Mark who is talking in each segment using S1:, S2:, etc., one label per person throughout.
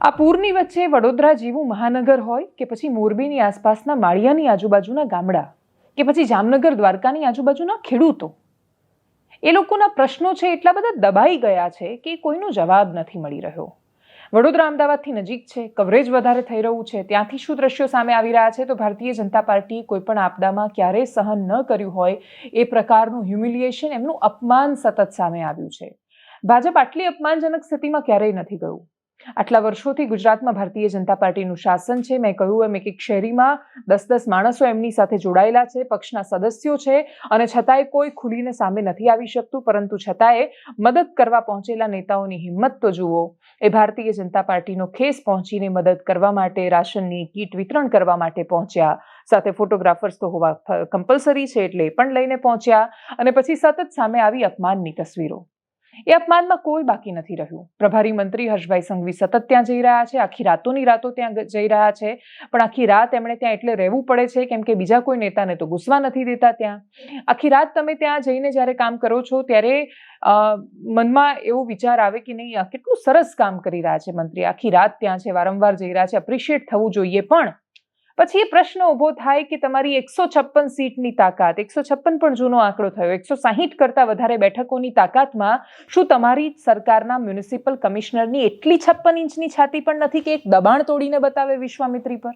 S1: આ પૂરની વચ્ચે વડોદરા જેવું મહાનગર હોય કે પછી મોરબીની આસપાસના માળિયાની આજુબાજુના ગામડા કે પછી જામનગર દ્વારકાની આજુબાજુના ખેડૂતો? એ લોકોના પ્રશ્નો છે એટલા બધા દબાઈ ગયા છે કે કોઈનો જવાબ નથી મળી રહ્યો. વડોદરા અમદાવાદથી નજીક છે કવરેજ વધારે થઈ રહ્યું છે, ત્યાંથી શું દ્રશ્યો સામે આવી રહ્યા છે તો ભારતીય જનતા પાર્ટીએ કોઈ પણ આપદામાં ક્યારેય સહન ન કર્યું હોય એ પ્રકારનું હ્યુમિલિએશન એમનું અપમાન સતત સામે આવ્યું છે. ભાજપ આટલી અપમાનજનક સ્થિતિમાં ક્યારેય નથી ગયું. આટલા વર્ષોથી ગુજરાતમાં ભારતીય જનતા પાર્ટીનું શાસન છે. મેં કહ્યું એમ એક એક શહેરીમાં દસ દસ માણસો એમની સાથે જોડાયેલા છે, પક્ષના સદસ્યો છે અને છતાંય કોઈ ખુલીને સામે નથી આવી શકતું, પરંતુ છતાંય મદદ કરવા પહોંચેલા નેતાઓની હિંમત તો જુઓ. એ ભારતીય જનતા પાર્ટીનો ખેસ પહોંચીને મદદ કરવા માટે, રાશનની કીટ વિતરણ કરવા માટે પહોંચ્યા. સાથે ફોટોગ્રાફર્સ તો હોવા કમ્પલસરી છે એટલે એ પણ લઈને પહોંચ્યા અને પછી સતત સામે આવી અપમાનની તસવીરો. એ અપમાનમાં કોઈ બાકી નથી રહ્યું. પ્રભારી મંત્રી હર્ષભાઈ સંઘવી સતત ત્યાં જઈ રહ્યા છે, આખી રાતોની રાતો ત્યાં જઈ રહ્યા છે, પણ આખી રાત એમણે ત્યાં એટલે રહેવું પડે છે, કેમ કે બીજા કોઈ નેતાને તો ઘૂસવા નથી દેતા ત્યાં. આખી રાત તમે ત્યાં જઈને જ્યારે કામ કરો છો, ત્યારે મનમાં એવો વિચાર આવે કે નહીં, આ કેટલું સરસ કામ કરી રહ્યા છે મંત્રી. આખી રાત ત્યાં છે, વારંવાર જઈ રહ્યા છે, એપ્રિશિએટ થવું જોઈએ પણ પછી એ પ્રશ્ન ઊભો થાય કે તમારી એકસો છપ્પન સીટની તાકાત, એકસો છપ્પન પણ જૂનો આંકડો થયો, એકસો સાહીઠ કરતાં વધારે બેઠકોની તાકાતમાં શું તમારી સરકારના મ્યુનિસિપલ કમિશનરની એટલી છપ્પન ઇંચની છાતી પણ નથી કે એક દબાણ તોડીને બતાવે વિશ્વામિત્રી પર?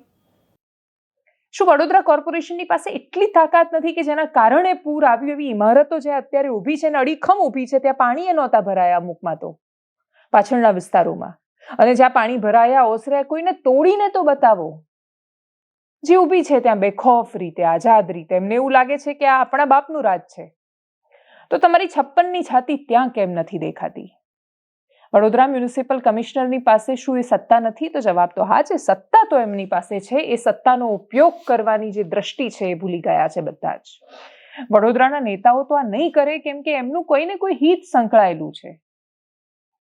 S1: શું વડોદરા કોર્પોરેશનની પાસે એટલી તાકાત નથી કે જેના કારણે પૂર આવ્યું એવી ઇમારતો જે અત્યારે ઊભી છે ને અડીખમ ઊભી છે, ત્યાં પાણીએ નહોતા ભરાયા અમુકમાં તો, પાછળના વિસ્તારોમાં? અને જ્યાં પાણી ભરાયા, ઓસર્યા, કોઈને તોડીને તો બતાવો. જે ઊભી છે ત્યાં બેખોફ રીતે, આઝાદ રીતે. એમને એવું લાગે છે કે આ આપણા બાપનું રાજ છે. તો તમારી છપ્પનની છાતી ત્યાં કેમ નથી દેખાતી? વડોદરા મ્યુનિસિપલ કમિશનરની પાસે શું એ સત્તા નથી? તો જવાબ તો હા છે. સત્તા તો એમની પાસે છે. એ સત્તાનો ઉપયોગ કરવાની જે દ્રષ્ટિ છે એ ભૂલી ગયા છે બધા જ. વડોદરાના નેતાઓ તો આ નહીં કરે કેમ કે એમનું કોઈને કોઈ હિત સંકળાયેલું છે.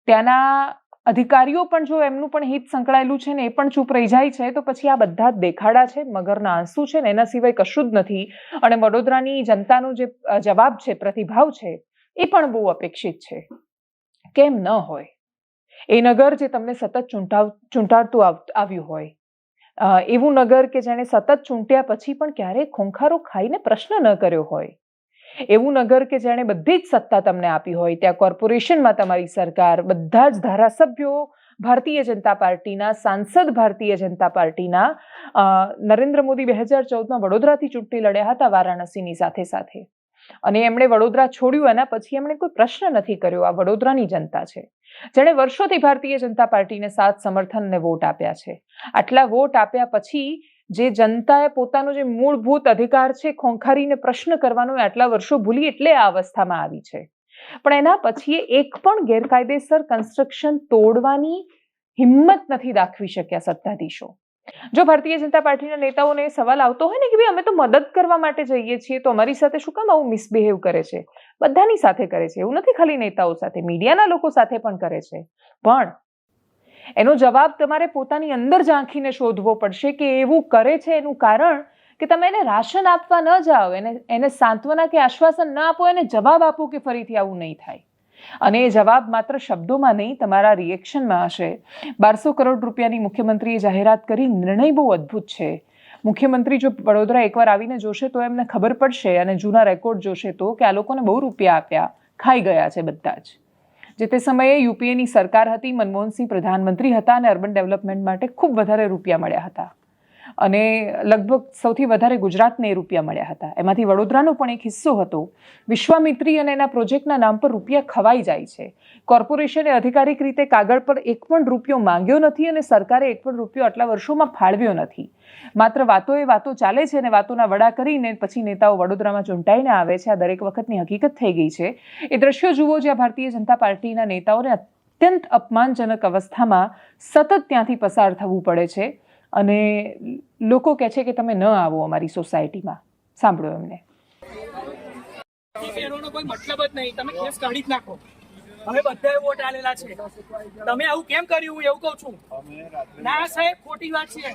S1: ત્યાંના અધિકારીઓ પણ જો એમનું પણ હિત સંકળાયેલું છે ને એ પણ ચૂપ રહી જાય છે, તો પછી આ બધા જ દેખાડા છે, મગરના આંસુ છે ને એના સિવાય કશું જ નથી. અને વડોદરાની જનતાનો જે જવાબ છે, પ્રતિભાવ છે, એ પણ બહુ અપેક્ષિત છે. કેમ ન હોય? એ નગર જે તમને સતત ચૂંટાવ, ચૂંટાડતું આવ- આવ્યું હોય. એવું નગર કે જેણે સતત ચૂંટ્યા પછી પણ ક્યારેય ખોંખારો ખાઈને પ્રશ્ન ન કર્યો હોય. એવું નગર કે જેણે બધી જ સત્તા તમને આપી હોય. ત્યાં કોર્પોરેશનમાં તમારી સરકાર, બધા જ ધારાસભ્યો, ભારતીય જનતા પાર્ટીના, સાંસદ ભારતીય જનતા પાર્ટીના નરેન્દ્ર મોદી બે હજાર ચૌદમાં વડોદરાથી ચૂંટણી લડ્યા હતા વારાણસીની સાથે સાથે. અને એમણે વડોદરા છોડ્યું એના પછી એમણે કોઈ પ્રશ્ન નથી કર્યો. આ વડોદરાની જનતા છે. જેણે વર્ષોથી ભારતીય જનતા પાર્ટીને સાથ સમર્થન અને વોટ આપ્યા છે. આટલા વોટ આપ્યા પછી જે જનતાએ પોતાનો જે મૂળભૂત અધિકાર છે, ખોંખારીને પ્રશ્ન કરવાનો આટલા વર્ષો ભૂલી એટલે આ અવસ્થામાં આવી છે. પણ એના પછી એક પણ ગેરકાયદેસર કન્સ્ટ્રક્શન તોડવાની હિંમત નથી દાખવી શક્યા સત્તાધીશો. જો ભારતીય જનતા પાર્ટીના નેતાઓને સવાલ આવતો હોય ને કે ભાઈ અમે તો મદદ કરવા માટે જઈએ છીએ, તો અમારી સાથે શું કામ આવું મિસબિહેવ કરે છે? બધાની સાથે કરે છે. એવું નથી ખાલી નેતાઓ સાથે, મીડિયાના લોકો સાથે પણ કરે છે. પણ એનો જવાબ તમારે પોતાની અંદર ઝાંખીને શોધવો પડશે કે એવું કરે છે એનું કારણ કે તમે એને રાશન આપવા ન જાઓ, એને એને સાંત્વના કે આશ્વાસન ન આપો, એને જવાબ આપો કે ફરીથી આવું નહીં થાય. અને એ જવાબ માત્ર શબ્દોમાં નહીં, તમારા રિએક્શનમાં હશે. બારસો કરોડ રૂપિયાની મુખ્યમંત્રીએ જાહેરાત કરી, નિર્ણય બહુ અદ્ભુત છે. મુખ્યમંત્રી જો વડોદરા એકવાર આવીને જોશે તો એમને ખબર પડશે અને જૂના રેકોર્ડ જોશે તો કે આ લોકોને બહુ રૂપિયા આપ્યા, ખાઈ ગયા છે બધા જ. જે તે સમયે યુપીએની સરકાર હતી, મનમોહનસિંહ પ્રધાનમંત્રી હતા અને અર્બન ડેવલપમેન્ટ માટે ખૂબ વધારે રૂપિયા મળ્યા હતા. અને લગભગ સૌથી વધારે ગુજરાતને એ રૂપિયા મળ્યા હતા. એમાંથી વડોદરાનો પણ એક હિસ્સો હતો. વિશ્વામિત્રી અને એના પ્રોજેક્ટના નામ પર રૂપિયા ખવાઈ જાય છે. કોર્પોરેશને અધિકારિક રીતે કાગળ પર એક પણ રૂપિયો માંગ્યો નથી અને સરકારે એક પણ રૂપિયો આટલા વર્ષોમાં ફાળવ્યો નથી. માત્ર વાતો એ વાતો ચાલે છે અને વાતોના વડા કરીને પછી નેતાઓ વડોદરામાં ચૂંટાઈને આવે છે. આ દરેક વખતની હકીકત થઈ ગઈ છે. એ દ્રશ્યો જુઓ જ્યાં ભારતીય જનતા પાર્ટીના નેતાઓને અત્યંત અપમાનજનક અવસ્થામાં સતત ત્યાંથી પસાર થવું પડે છે. અને લોકો કહે છે કે તમે ન આવો અમારી સોસાયટીમાં. સાંભળો એમને.
S2: મતલબ જ નહીં. તમે કેસ કાઢી જ નાખો. અમે બધાએ વોટ આલેલા છે. તમે આવું કેમ કર્યું? એવું કહું છું. ના, સાહેબ, ખોટી વાત છે.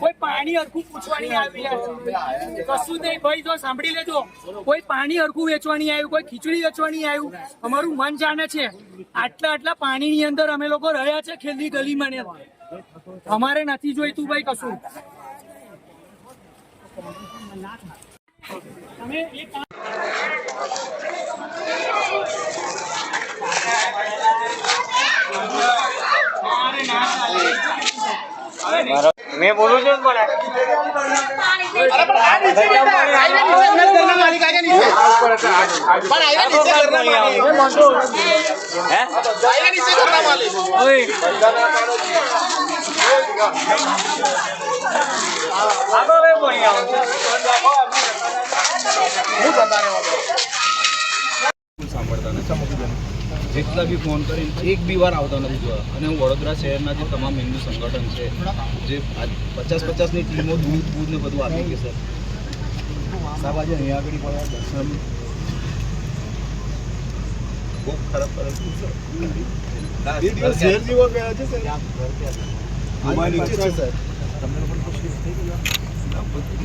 S2: કોઈ પાણી અરખું પૂછવાની આવી કશું નહીં. ભાઈ, જો સાંભળી લેજો. કોઈ પાણી હરખું વેચવાની આવ્યું, કોઈ ખીચડી વેચવાની આવ્યું. અમારું મન જાણે છે, આટલા આટલા પાણીની અંદર અમે લોકો રહ્યા છે છેલ્લી ગલીમાં ને. અમારે નથી જોઈતું ભાઈ કશું. તમે એક.
S3: મેં બોલું છું પણ
S4: સાંભળતા નથી જેટલા બી ફોન કરીને એક બી વાર આવતા નથી જોયા અને હું વડોદરા શહેરના જે તમામ હિન્દુ સંગઠન છે જે પચાસ પચાસની ટીમો દૂધ દૂધ ને બધું આપી ગઈ સર. સાહેબ આજે અહીંયા આગળ પડ્યા દર્શન બહુ ખરાબ પરિસ્થિતિ છે સર.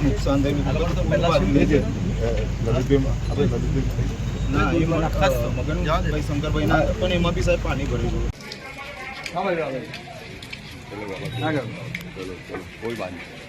S4: નુકસાન થયું. ના એમાં ખાસ મગન ભાઈ શંકરભાઈ ના. પણ એમાં બી સાહેબ પાણી ભર્યું કોઈ નહીં.